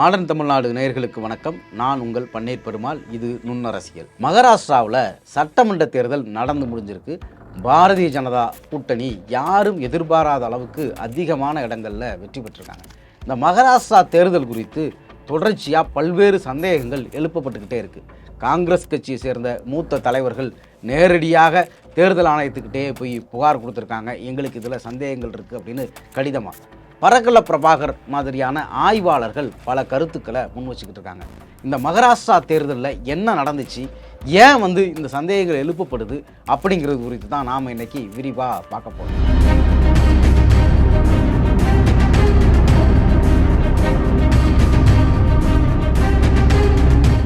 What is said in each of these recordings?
Modern Tamil Nadu நேயர்களுக்கு வணக்கம். நான் உங்கள் பன்னீர் பெருமாள். இது நுண்ணரசியல். மகாராஷ்டிராவில் சட்டமன்ற தேர்தல் நடந்து முடிஞ்சிருக்கு. பாரதிய ஜனதா கூட்டணி யாரும் எதிர்பாராத அளவுக்கு அதிகமான இடங்களில் வெற்றி பெற்றிருக்காங்க. இந்த மகாராஷ்டிரா தேர்தல் குறித்து தொடர்ச்சியாக பல்வேறு சந்தேகங்கள் எழுப்பப்பட்டுக்கிட்டே இருக்குது காங்கிரஸ் கட்சியை சேர்ந்த மூத்த தலைவர்கள் நேரடியாக தேர்தல் ஆணையத்துக்கிட்டே போய் புகார் கொடுத்துருக்காங்க. எங்களுக்கு இதில் சந்தேகங்கள் இருக்குது அப்படின்னு கடிதமாக பரகல பிரபாகர் மாதிரியான ஆய்வாளர்கள் பல கருத்துக்களை முன் வச்சுக்கிட்டு இருக்காங்க. இந்த மகாராஷ்டிரா தேர்தலில் என்ன நடந்துச்சு? ஏன் வந்து இந்த சந்தேகங்கள் எழுப்பப்படுது? அப்படிங்கிறது குறித்து தான் நாம் இன்னைக்கு விரிவாக பார்க்க போகிறோம்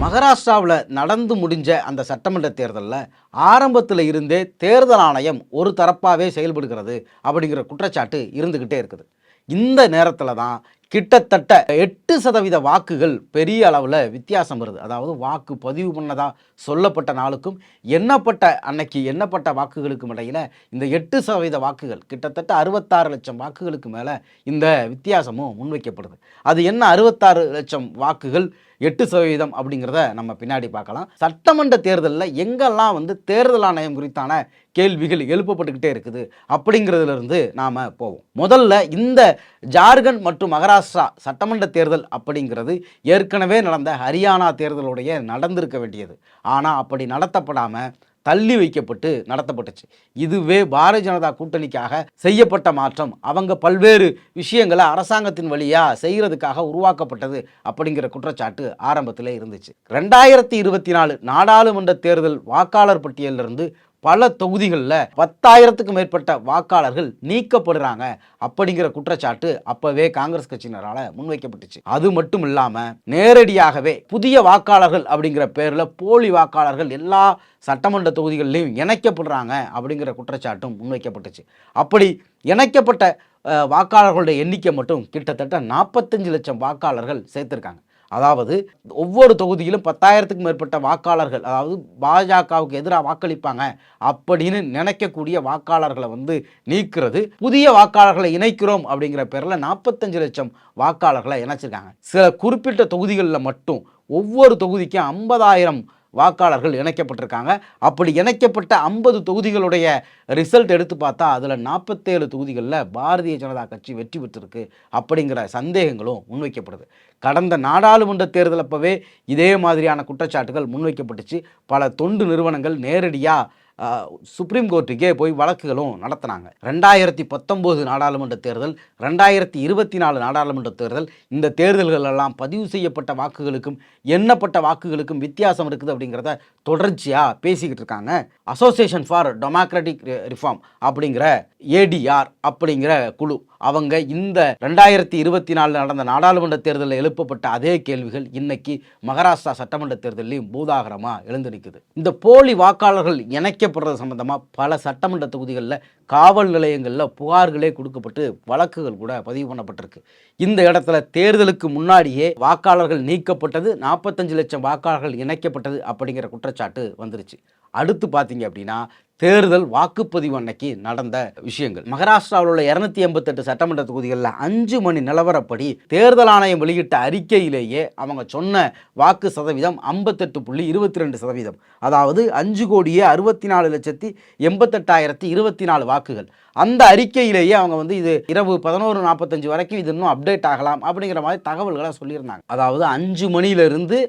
மகாராஷ்டிராவில் நடந்து முடிஞ்ச அந்த சட்டமன்ற தேர்தலில் ஆரம்பத்தில் இருந்தே தேர்தல் ஆணையம் ஒரு தரப்பாகவே செயல்படுகிறது அப்படிங்கிற குற்றச்சாட்டு இருந்துக்கிட்டே இருக்குது. இந்த நேரத்தில் தான் கிட்டத்தட்ட எட்டு சதவீத வாக்குகள் பெரிய அளவில் வித்தியாசம் வருது. அதாவது வாக்கு பதிவு பண்ணதா சொல்லப்பட்ட நாளுக்கும் எண்ணப்பட்ட அன்னைக்கு எண்ணப்பட்ட வாக்குகளுக்கும் இடையில் இந்த எட்டு சதவீத வாக்குகள் கிட்டத்தட்ட அறுபத்தாறு லட்சம் வாக்குகளுக்கு மேலே இந்த வித்தியாசமும் முன்வைக்கப்படுது. அது என்ன அறுபத்தாறு லட்சம் வாக்குகள் எட்டு சதவீதம் அப்படிங்கிறத நம்ம பின்னாடி பார்க்கலாம். சட்டமன்ற தேர்தலில் எங்கெல்லாம் வந்து தேர்தல் ஆணையம் குறித்தான கேள்விகள் எழுப்பப்பட்டுக்கிட்டே இருக்குது அப்படிங்கிறதுலேருந்து நாம் போவோம். முதல்ல இந்த ஜார்க்கண்ட் மற்றும் மகாராஷ்டிரா சட்டமன்ற தேர்தல் அப்படிங்கிறது ஏற்கனவே நடந்த ஹரியானா தேர்தலுடைய நடந்திருக்க வேண்டியது. ஆனால் அப்படி நடத்தப்படாமல் தள்ளி வைக்கப்பட்டு நடத்தப்பட்டுச்சு. இதுவே பாரதிய ஜனதா கூட்டணிக்காக செய்யப்பட்ட மாற்றம். அவங்க பல்வேறு விஷயங்களை அரசாங்கத்தின் வழியாக செய்கிறதுக்காக உருவாக்கப்பட்டது அப்படிங்கிற குற்றச்சாட்டு ஆரம்பத்தில் இருந்துச்சு. ரெண்டாயிரத்தி இருபத்தி நாலு நாடாளுமன்ற தேர்தல் வாக்காளர் பட்டியலிருந்து பல தொகுதிகளில் பத்தாயிரத்துக்கும் மேற்பட்ட வாக்காளர்கள் நீக்கப்படுறாங்க அப்படிங்கிற குற்றச்சாட்டு அப்பவே காங்கிரஸ் கட்சியினரால் முன்வைக்கப்பட்டுச்சு. அது மட்டும் இல்லாமல் நேரடியாகவே புதிய வாக்காளர்கள் அப்படிங்கிற பேரில் போலி வாக்காளர்கள் எல்லா சட்டமன்ற தொகுதிகளிலையும் இணைக்கப்படுறாங்க அப்படிங்கிற குற்றச்சாட்டும் முன்வைக்கப்பட்டுச்சு. அப்படி இணைக்கப்பட்ட வாக்காளர்களுடைய எண்ணிக்கை மட்டும் கிட்டத்தட்ட நாற்பத்தஞ்சு லட்சம் வாக்காளர்கள் சேர்த்துருக்காங்க. அதாவது ஒவ்வொரு தொகுதியிலும் பத்தாயிரத்துக்கும் மேற்பட்ட வாக்காளர்கள் அதாவது பாஜகவுக்கு எதிராக வாக்களிப்பாங்க அப்படின்னு நினைக்கக்கூடிய வாக்காளர்களை வந்து நீக்கிறது. புதிய வாக்காளர்களை இணைக்கிறோம் அப்படிங்கிற பேரில் நாற்பத்தஞ்சு லட்சம் வாக்காளர்களை இணைச்சிருக்காங்க. சில குறிப்பிட்ட தொகுதிகளில் மட்டும் ஒவ்வொரு தொகுதிக்கும் ஐம்பதாயிரம் வாக்காளர்கள் இணைக்கப்பட்டிருக்காங்க. அப்படி இணைக்கப்பட்ட ஐம்பது தொகுதிகளுடைய ரிசல்ட் எடுத்து பார்த்தா அதில் நாற்பத்தேழு தொகுதிகளில் பாரதிய ஜனதா கட்சி வெற்றி பெற்றிருக்கு அப்படிங்கிற சந்தேகங்களும் முன்வைக்கப்படுது. கடந்த நாடாளுமன்ற தேர்தல் அப்போவே இதே மாதிரியான குற்றச்சாட்டுகள் முன்வைக்கப்பட்டுச்சு. பல தொண்டு நிறுவனங்கள் நேரடியாக சுப்ரீம் கோர்ட்டுக்கே போய் வழக்குகளும் நடத்தினாங்க. ரெண்டாயிரத்தி பத்தொம்போது நாடாளுமன்ற தேர்தல் ரெண்டாயிரத்தி இருபத்தி நாலு நாடாளுமன்ற தேர்தல் இந்த தேர்தல்கள் எல்லாம் பதிவு செய்யப்பட்ட வாக்குகளுக்கும் எண்ணப்பட்ட வாக்குகளுக்கும் வித்தியாசம் இருக்குது அப்படிங்கிறத தொடர்ச்சியாக பேசிக்கிட்டு இருக்காங்க. அசோசியேஷன் ஃபார் டெமோக்ராட்டிக் ரிஃபார்ம் அப்படிங்கிற ஏடிஆர் அப்படிங்கிற குழு. அவங்க இந்த ரெண்டாயிரத்தி இருபத்தி நாலு நடந்த நாடாளுமன்ற தேர்தலில் எழுப்பப்பட்ட அதே கேள்விகள் இன்னைக்கு மகாராஷ்டிரா சட்டமன்ற தேர்தலையும் பூதாகரமாக எழுந்து நிற்குது இந்த போலி வாக்காளர்கள் இணைக்கப்படுறது சம்பந்தமாக பல சட்டமன்ற தொகுதிகளில் காவல் நிலையங்களில் புகார்களே கொடுக்கப்பட்டு வழக்குகள் கூட பதிவு பண்ணப்பட்டிருக்கு. இந்த இடத்துல தேர்தலுக்கு முன்னாடியே வாக்காளர்கள் நீக்கப்பட்டது நாற்பத்தஞ்சு லட்சம் வாக்காளர்கள் இணைக்கப்பட்டது அப்படிங்கிற குற்றச்சாட்டு வந்துருச்சு. அடுத்து பார்த்தீங்க அப்படின்னா தேர்தல் வாக்குப்பதிவு அன்னைக்கு நடந்த விஷயங்கள். மகாராஷ்டிராவில் உள்ள இரநூத்தி எண்பத்தெட்டு சட்டமன்ற தொகுதிகளில் அஞ்சு மணி நிலவரப்படி தேர்தல் ஆணையம் வெளியிட்ட அறிக்கையிலேயே அவங்க சொன்ன வாக்கு சதவீதம் ஐம்பத்தெட்டு புள்ளி இருபத்தி ரெண்டு சதவீதம். அதாவது அஞ்சு கோடியே அறுபத்தி நாலு லட்சத்தி எண்பத்தெட்டாயிரத்தி இருபத்தி நாலு வாக்குகள். அந்த அறிக்கையிலேயே அவங்க வந்து இது இரவு பதினோரு நாற்பத்தஞ்சு வரைக்கும் இது இன்னும் அப்டேட் ஆகலாம் அப்படிங்கிற மாதிரி தகவல்களை சொல்லியிருந்தாங்க. அதாவது அஞ்சு மணியிலிருந்து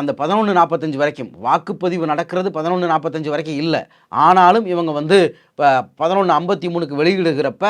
அந்த பதினொன்று நாற்பத்தஞ்சு வரைக்கும் வாக்குப்பதிவு நடக்கிறது பதினொன்று நாற்பத்தஞ்சு வரைக்கும் இல்லை. ஆனாலும் இவங்க வந்து இப்போ பதினொன்று ஐம்பத்தி மூணுக்கு வெளியிடுகிறப்ப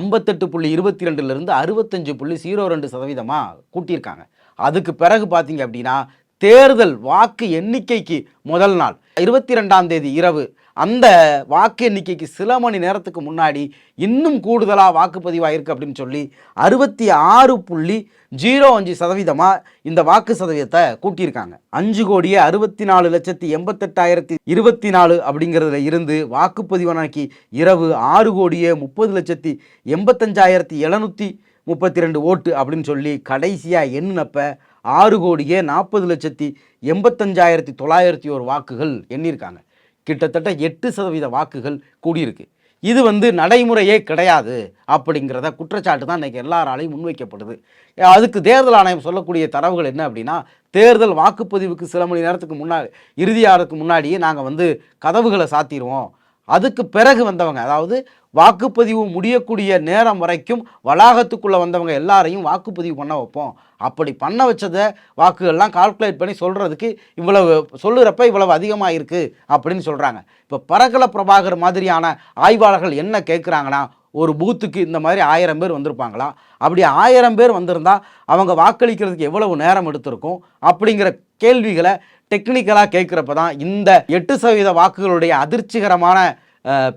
ஐம்பத்தெட்டு புள்ளி இருபத்தி ரெண்டுலேருந்து அறுபத்தஞ்சு புள்ளி ஜீரோ ரெண்டு சதவீதமாக கூட்டியிருக்காங்க. அதுக்கு பிறகு பார்த்தீங்க அப்படின்னா தேர்தல் வாக்கு எண்ணிக்கைக்கு முதல் நாள் இருபத்தி ரெண்டாம் தேதி இரவு அந்த வாக்கு எண்ணிக்கைக்கு சில மணி நேரத்துக்கு முன்னாடி இன்னும் கூடுதலாக வாக்குப்பதிவாக இருக்குது அப்படின்னு சொல்லி அறுபத்தி ஆறு புள்ளி ஜீரோ அஞ்சு சதவீதமாக இந்த வாக்கு சதவீதத்தை கூட்டியிருக்காங்க. அஞ்சு கோடியே அறுபத்தி நாலு லட்சத்தி எண்பத்தெட்டாயிரத்தி இருபத்தி நாலு அப்படிங்கிறதுல இருந்து வாக்குப்பதிவு அன்னைக்கு இரவு ஆறு கோடியே முப்பது லட்சத்தி எண்பத்தஞ்சாயிரத்தி எழுநூற்றி முப்பத்தி ரெண்டு ஓட்டு அப்படின்னு சொல்லி கடைசியாக எண்ணினப்ப ஆறு கோடியே நாற்பது லட்சத்தி எண்பத்தஞ்சாயிரத்தி தொள்ளாயிரத்தி ஒரு வாக்குகள் எண்ணியிருக்காங்க. கிட்டத்தட்ட எட்டு சதவீத வாக்குகள் கூடியிருக்கு. இது வந்து நடைமுறையே கிடையாது அப்படிங்கிறத குற்றச்சாட்டு தான் இன்றைக்கி எல்லாராலையும் முன்வைக்கப்படுது. அதுக்கு தேர்தல் ஆணையம் சொல்லக்கூடிய தரவுகள் என்ன அப்படின்னா தேர்தல் வாக்குப்பதிவுக்கு சில மணி நேரத்துக்கு முன்னாடி இறுதியாகிறதுக்கு முன்னாடியே நாங்கள் வந்து கதவுகளை சாத்திடுவோம். அதுக்கு பிறகு வந்தவங்க அதாவது வாக்குப்பதிவு முடியக்கூடிய நேரம் வரைக்கும் வளாகத்துக்குள்ளே வந்தவங்க எல்லாரையும் வாக்குப்பதிவு பண்ண வைப்போம். அப்படி பண்ண வச்சதை வாக்குகள்லாம் கால்குலேட் பண்ணி சொல்கிறதுக்கு இவ்வளவு சொல்லுறப்ப இவ்வளவு அதிகமாக இருக்குது அப்படின்னு சொல்கிறாங்க இப்போ பரகல பிரபாகர் மாதிரியான ஆய்வாளர்கள் என்ன கேட்குறாங்கன்னா ஒரு பூத்துக்கு இந்த மாதிரி ஆயிரம் பேர் வந்திருப்பாங்களா? அப்படி ஆயிரம் பேர் வந்திருந்தா அவங்க வாக்களிக்கிறதுக்கு எவ்வளவு நேரம் எடுத்திருக்கும்? அப்படிங்கிற கேள்விகளை டெக்னிக்கலாக கேட்குறப்ப தான் இந்த எட்டு சதவீத வாக்குகளுடைய அதிர்ச்சிகரமான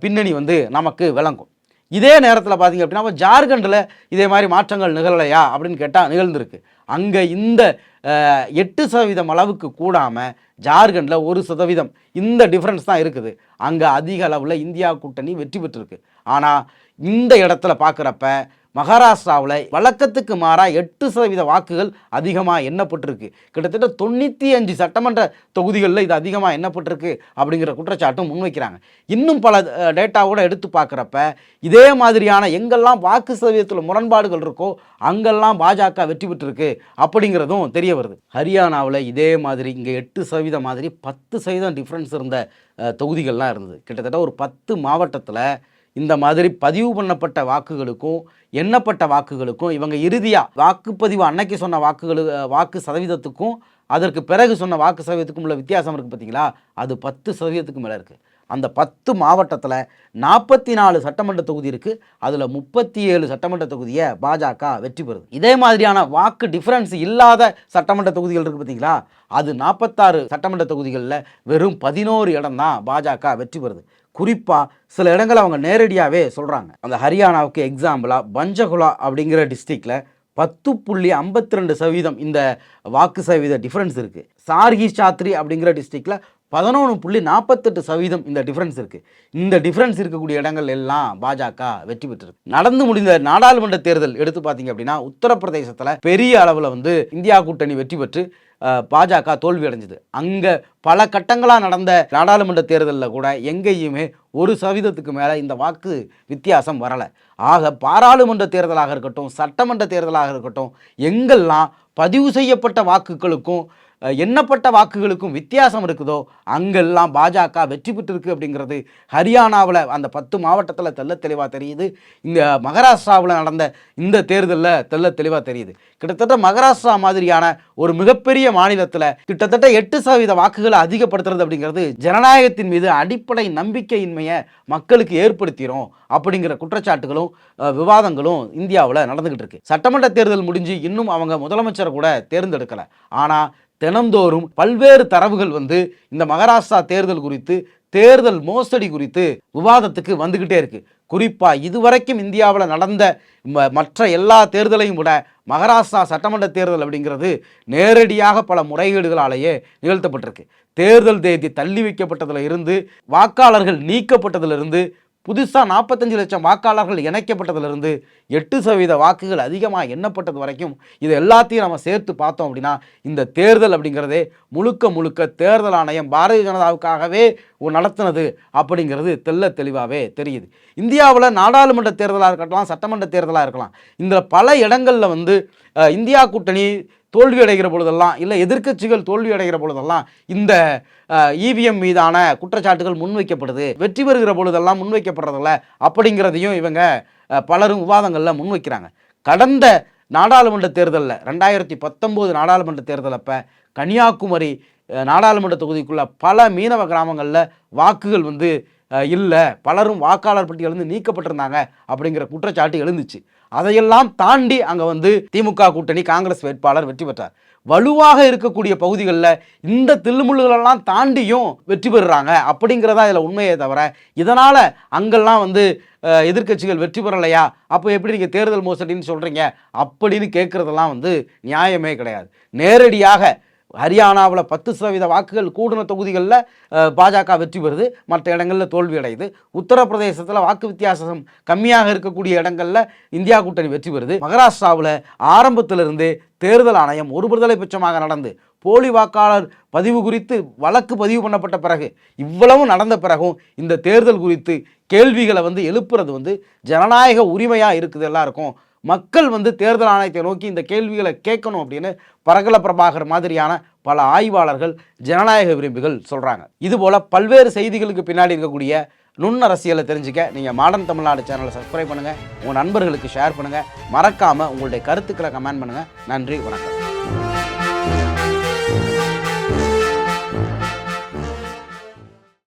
பின்னணி வந்து நமக்கு விளங்கும். இதே நேரத்தில் பார்த்தீங்க அப்படின்னா அப்ப ஜார்க்கண்டில் இதே மாதிரி மாற்றங்கள் நிகழலையா அப்படின்னு கேட்டால் நிகழ்ந்திருக்கு. அங்கே இந்த எட்டு சதவீதம் அளவுக்கு கூடாமல் ஜார்க்கண்டில் ஒரு சதவீதம் இந்த டிஃப்ரென்ஸ் தான் இருக்குது. அங்கே அதிக அளவில் இந்தியா கூட்டணி வெற்றி பெற்றிருக்கு. ஆனால் இந்த இடத்துல பார்க்குறப்ப மகாராஷ்டிராவில் வழக்கத்துக்கு மாறாக எட்டு சதவீத வாக்குகள் அதிகமாக எண்ணப்பட்டிருக்கு. கிட்டத்தட்ட தொண்ணூற்றி அஞ்சு சட்டமன்ற தொகுதிகளில் இது அதிகமாக எண்ணப்பட்டிருக்கு அப்படிங்கிற குற்றச்சாட்டும் முன்வைக்கிறாங்க. இன்னும் பல டேட்டாவோடு டேட்டாவோட எடுத்து பார்க்குறப்ப இதே மாதிரியான எங்கெல்லாம் வாக்கு சதவீதத்தில் முரண்பாடுகள் இருக்கோ அங்கெல்லாம் பாஜக வெற்றி பெற்றிருக்கு அப்படிங்கிறதும் தெரிய வருது. ஹரியானாவில் இதே மாதிரி இங்கே எட்டு சதவீதம் மாதிரி பத்து சதவீதம் டிஃப்ரென்ஸ் இருந்த தொகுதிகள்லாம் இருந்தது. கிட்டத்தட்ட ஒரு பத்து மாவட்டத்தில் இந்த மாதிரி பதிவு பண்ணப்பட்ட வாக்குகளுக்கும் எண்ணப்பட்ட வாக்குகளுக்கும் இவங்க இறுதியாக வாக்குப்பதிவு அன்னைக்கு சொன்ன வாக்குகளு வாக்கு சதவீதத்துக்கும் அதற்கு பிறகு சொன்ன வாக்கு சதவீதத்துக்கும் உள்ள வித்தியாசம் இருக்குது பார்த்தீங்களா அது பத்து சதவீதத்துக்கு மேலே இருக்குது அந்த பத்து மாவட்டத்தில் நாற்பத்தி நாலு சட்டமன்ற தொகுதி இருக்குது அதில் முப்பத்தி ஏழு சட்டமன்ற தொகுதியை பாஜக வெற்றி பெறுது. இதே மாதிரியான வாக்கு டிஃப்ரென்ஸ் இல்லாத சட்டமன்ற தொகுதிகள் இருக்குது பார்த்தீங்களா அது நாற்பத்தாறு சட்டமன்ற தொகுதிகளில் வெறும் பதினோரு இடம் தான் பாஜக வெற்றி பெறுது. குறிப்பாக சில இடங்களை அவங்க நேரடியாகவே சொல்கிறாங்க அந்த ஹரியானாவுக்கு எக்ஸாம்பிளாக பஞ்சகுலா அப்படிங்கிற டிஸ்ட்ரிக்டில் பத்து புள்ளி ஐம்பத்தி ரெண்டு சதவீதம் இந்த வாக்கு சதவீத டிஃப்ரென்ஸ் இருக்குது சார்கி சாத்ரி அப்படிங்கிற டிஸ்ட்ரிக்டில் பதினொன்று புள்ளி நாற்பத்தெட்டு சதவீதம் இந்த டிஃப்ரென்ஸ் இருக்குது இந்த டிஃப்ரென்ஸ் இருக்கக்கூடிய இடங்கள் எல்லாம் பாஜக வெற்றி பெற்றிருக்கு. நடந்து முடிந்த நாடாளுமன்ற தேர்தல் எடுத்து பார்த்தீங்க அப்படின்னா உத்தரப்பிரதேசத்தில் பெரிய அளவில் வந்து இந்தியா கூட்டணி வெற்றி பெற்று பாஜக தோல்வி அடைஞ்சது. அங்கே பல கட்டங்களாக நடந்த நாடாளுமன்ற தேர்தலில் கூட எங்கேயுமே ஒரு சதவீதத்துக்கு மேலே இந்த வாக்கு வித்தியாசம் வரலை. ஆக பாராளுமன்ற தேர்தலாக இருக்கட்டும் சட்டமன்ற தேர்தலாக இருக்கட்டும் எங்கெல்லாம் பதிவு செய்யப்பட்ட வாக்குகளுக்கும் எண்ணப்பட்ட வாக்குகளுக்கும் வித்தியாசம் இருக்குதோ அங்கெல்லாம் பாஜக வெற்றி பெற்றிருக்கு அப்படிங்கிறது ஹரியானாவில் அந்த பத்து மாவட்டத்தில் தெல்ல தெளிவாக தெரியுது. இந்த மகாராஷ்டிராவில் நடந்த இந்த தேர்தலில் தெல்ல தெளிவாக தெரியுது. கிட்டத்தட்ட மகாராஷ்டிரா மாதிரியான ஒரு மிகப்பெரிய மாநிலத்தில் கிட்டத்தட்ட எட்டு சதவீத வாக்குகளை அதிகப்படுத்துறது அப்படிங்கிறது ஜனநாயகத்தின் மீது அடிப்படை நம்பிக்கையின்மையை மக்களுக்கு ஏற்படுத்திடும் அப்படிங்கிற குற்றச்சாட்டுகளும் விவாதங்களும் இந்தியாவில் நடந்துகிட்டு இருக்கு. சட்டமன்ற தேர்தல் முடிஞ்சு இன்னும் அவங்க முதலமைச்சரை கூட தேர்ந்தெடுக்கலை. ஆனால் தினந்தோறும் பல்வேறு தரவுகள் வந்து இந்த மகாராஷ்டிரா தேர்தல் குறித்து தேர்தல் மோசடி குறித்து விவாதத்துக்கு வந்துக்கிட்டே இருக்கு. குறிப்பாக இதுவரைக்கும் இந்தியாவில் நடந்த ம- மற்ற எல்லா தேர்தலையும் விட மகாராஷ்டிரா சட்டமன்ற தேர்தல் அப்படிங்கிறது நேரடியாக பல முறைகேடுகளாலேயே நிகழ்த்தப்பட்டிருக்கு. தேர்தல் தேதி தள்ளி வைக்கப்பட்டதில் இருந்து வாக்காளர்கள் நீக்கப்பட்டதிலிருந்து புதுசாக நாற்பத்தஞ்சு லட்சம் வாக்காளர்கள் இணைக்கப்பட்டதுலேருந்து எட்டு சதவீத வாக்குகள் அதிகமாக எண்ணப்பட்டது வரைக்கும் இது எல்லாத்தையும் நம்ம சேர்த்து பார்த்தோம் அப்படின்னா இந்த தேர்தல் அப்படிங்கிறதே முழுக்க முழுக்க தேர்தல் ஆணையம் பாரதிய ஜனதாவுக்காகவே நடத்தினது அப்படிங்கிறது தெல்ல தெளிவாகவே தெரியுது. இந்தியாவில் நாடாளுமன்ற தேர்தலாக இருக்கலாம் சட்டமன்ற தேர்தலாக இருக்கலாம். இந்த பல இடங்களில் வந்து இந்தியா கூட்டணி தோல்வி அடைகிற பொழுதெல்லாம் இல்லை எதிர்க்கட்சிகள் தோல்வி அடைகிற பொழுதெல்லாம் இந்த இவிஎம் மீதான குற்றச்சாட்டுகள் முன்வைக்கப்படுது வெற்றி பெறுகிற பொழுதெல்லாம் முன்வைக்கப்படுறதில்ல அப்படிங்கிறதையும் இவங்க பலரும் விவாதங்களில் முன்வைக்கிறாங்க. கடந்த நாடாளுமன்ற தேர்தலில் ரெண்டாயிரத்தி பத்தொம்போது நாடாளுமன்ற தேர்தலப்போ கன்னியாகுமரி நாடாளுமன்ற தொகுதிக்குள்ள பல மீனவ கிராமங்களில் வாக்குகள் வந்து இல்லை. பலரும் வாக்காளர் பட்டியலிருந்து நீக்கப்பட்டிருந்தாங்க அப்படிங்கிற குற்றச்சாட்டு எழுந்துச்சு. அதையெல்லாம் தாண்டி அங்கே வந்து திமுக கூட்டணி காங்கிரஸ் வேட்பாளர் வெற்றி பெற்றார். வலுவாக இருக்கக்கூடிய பகுதிகளில் இந்த தில்லுமுள்ளுகளெல்லாம் தாண்டியும் வெற்றி பெறுறாங்க அப்படிங்கிறதா இதில் உண்மையே தவிர இதனால் அங்கெல்லாம் வந்து எதிர்க்கட்சிகள் வெற்றி பெறலையா? அப்போ எப்படி நீங்கள் தேர்தல் மோசடின்னு சொல்கிறீங்க அப்படின்னு கேட்குறதெல்லாம் வந்து நியாயமே கிடையாது. நேரடியாக ஹரியானாவில் பத்து சதவீத வாக்குகள் கூடின தொகுதிகளில் பாஜக வெற்றி பெறுது. மற்ற இடங்களில் தோல்வி அடையுது. உத்தரப்பிரதேசத்தில் வாக்கு வித்தியாசம் கம்மியாக இருக்கக்கூடிய இடங்களில் இந்தியா கூட்டணி வெற்றி பெறுது. மகாராஷ்டிராவில் ஆரம்பத்திலிருந்து தேர்தல் ஆணையம் ஒரு பட்சமாக நடந்து போலி வாக்காளர் பதிவு குறித்து வழக்கு பதிவு பண்ணப்பட்ட பிறகு இவ்வளவு நடந்த பிறகும் இந்த தேர்தல் குறித்து கேள்விகளை வந்து எழுப்புறது வந்து ஜனநாயக உரிமையாக இருக்குது எல்லாருக்கும். மக்கள் வந்து தேர்தல் ஆணையத்தை நோக்கி இந்த கேள்விகளை கேட்கணும் அப்படின்னு பரகல பிரபாகர் மாதிரியான பல ஆய்வாளர்கள் ஜனநாயக விரும்பிகள் சொல்கிறாங்க இதுபோல் பல்வேறு செய்திகளுக்கு பின்னாடி இருக்கக்கூடிய நுண் அரசியலை தெரிஞ்சுக்க நீங்கள் மாடர்ன் தமிழ்நாடு சேனலை சப்ஸ்கிரைப் பண்ணுங்கள் உங்கள் நண்பர்களுக்கு ஷேர் பண்ணுங்கள் மறக்காமல் உங்களுடைய கருத்துக்களை கமெண்ட் பண்ணுங்கள் நன்றி வணக்கம்.